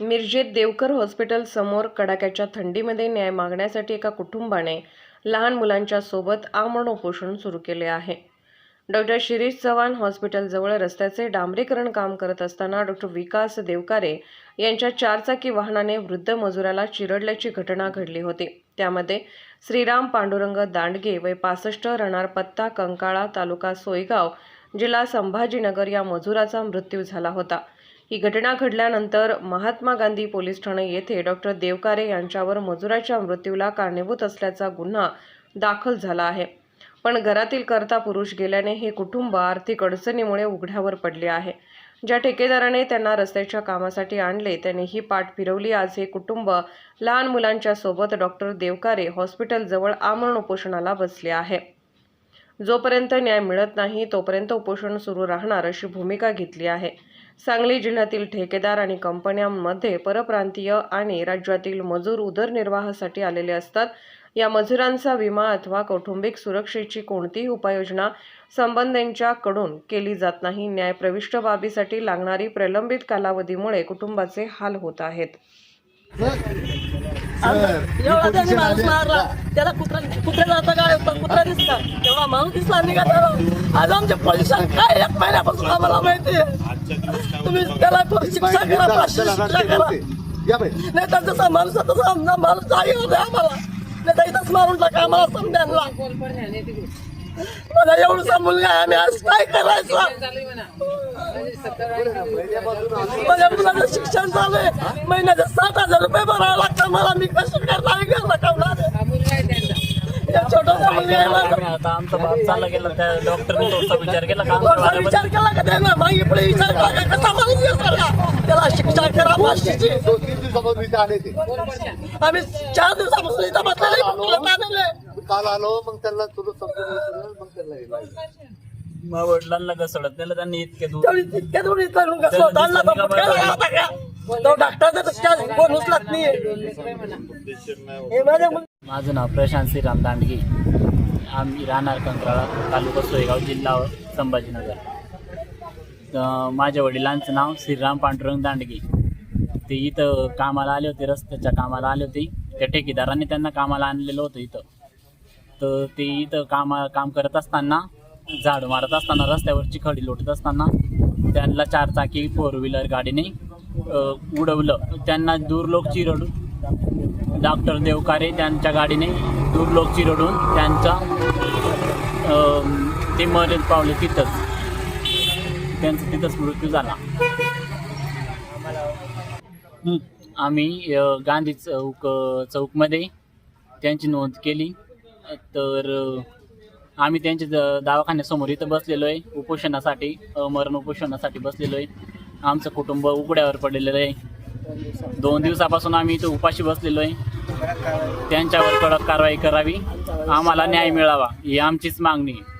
मिरजेत Devkar hospital समोर कडाक्याच्या थंडीमध्ये न्याय मागण्यासाठी एका कुटुंबाने लहान मुलांच्या सोबत आमरण उपोषण सुरू केले आहे. डॉक्टर शिरीष चव्हाण हॉस्पिटलजवळ रस्त्याचे डांबरीकरण काम करत असताना डॉक्टर विकास देवकारे यांच्या चारचाकी वाहनाने वृद्ध मजुराला चिरडल्याची घटना घडली होती. त्यामध्ये श्रीराम पांडुरंग दांडगे वय पासष्ट रणारपत्ता कंकाळा तालुका सोयगाव जिल्हा संभाजीनगर या मजुराचा मृत्यू झाला होता. ही घटना घडल्यानंतर महात्मा गांधी पोलीस ठाणे येथे डॉक्टर देवकारे यांच्यावर मजुराच्या मृत्यूला कारणीभूत असल्याचा गुन्हा दाखल झाला आहे. पण घरातील करता पुरुष गेल्याने हे कुटुंब आर्थिक अडचणीमुळे उघड्यावर पडले आहे. ज्या ठेकेदाराने त्यांना रस्त्याच्या कामासाठी आणले त्याने ही पाठ फिरवली. आज हे कुटुंब लहान मुलांच्या सोबत डॉक्टर देवकारे हॉस्पिटलजवळ आमरण उपोषणाला बसले आहे. जोपर्यंत न्याय मिळत नाही तोपर्यंत उपोषण सुरू राहणार अशी भूमिका घेतली आहे. सांगली जिल्ह्यातील ठेकेदार आणि कंपन्यांमध्ये परप्रांतीय आणि राज्यातील मजूर उदरनिर्वाहासाठी आलेले असतात. या मजुरांचा विमा अथवा कौटुंबिक सुरक्षेची कोणतीही उपाययोजना संबंधींच्याकडून केली जात नाही. न्याय प्रविष्ट बाबीसाठी लागणारी प्रलंबित कालावधीमुळे कुटुंबाचे हाल होत आहेत. एवढा त्याने माणूस मारला. त्याला कुत्रा कुत्रा जाता काय होतं कुत्रा दिसला. तेव्हा माणूस दिसला निघा त्याला आज आमच्या पोलिसांनी काय एक महिन्यापासून आम्हाला माहिती आहे? तुम्ही त्याला शिक्षा करा पाचशे शिक्षा करा. नाही तर जसा माणूस तसा आमचा होता आम्हाला. नाही तर इथंच मारून टाका आम्हाला समजायला मला एवढा मुलगा आम्ही आज काय करायचं? माझ्या मुलाचं शिक्षण चालू आहे महिन्याचे सात हजार रुपये भरावे मला मी कशी करणार? घरला कावणार या छोटासा मुलगा आहे माझा. आता आमचा बाप चालला गेला त्या डॉक्टरने थोडासा विचार केला का? थोडासा? विचार केला का त्यानं? मागे पुढे विचार केला का? कसा माणूस विचारला त्याला शिक्षा करा पाचशेची दोन तीन दिवसापासून इथे आले ते आम्ही चार दिवसापासून इथं बसलेले काल आलो मग त्यांना तुझं समजून मग त्यांना हे. मग वडिलांना घसडत नेलं त्यांनी इतके दूर तेवढी तितक्या दोन इथं कसं होता का? तो डॉक्टरचा उचलत नाही. माझं नाव प्रशांत श्रीराम दांडगे. आम्ही राहणार कंत्राळा तालुका सोयगाव जिल्हा संभाजीनगर. माझ्या वडिलांचं नाव श्रीराम पांडुरंग दांडगे. ते इथं कामाला आले होते रस्त्याच्या कामाला आले होते. त्या ठेकेदाराने त्यांना कामाला आणलेलं होतं इथं. तर ते इथं कामा काम करत असताना झाड मारत असताना रस्त्यावरची खडी लोटत असताना त्यांना चारचाकी फोर व्हीलर गाडीने उडवलं. त्यांना दूरलोक चिरडून डॉक्टर देवकारे त्यांच्या गाडीने दूरलोक चिरडून त्यांचा ते मरण पावले तिथंच. त्यांचा तिथंच मृत्यू झाला. आम्ही गांधी चौक चौकमध्ये त्यांची नोंद केली. तर आम्ही त्यांच्या दवाखान्यासमोर इथं बसलेलो आहे. उपोषणासाठी मरण उपोषणासाठी बसलेलो आहे. आमचं कुटुंब उघड्यावर पडलेलं आहे. दोन दिवसापासून आम्ही इथं उपाशी बसलेलो आहे. त्यांच्यावर कडक कारवाई करावी. आम्हाला न्याय मिळावा ही आमचीच मागणी आहे.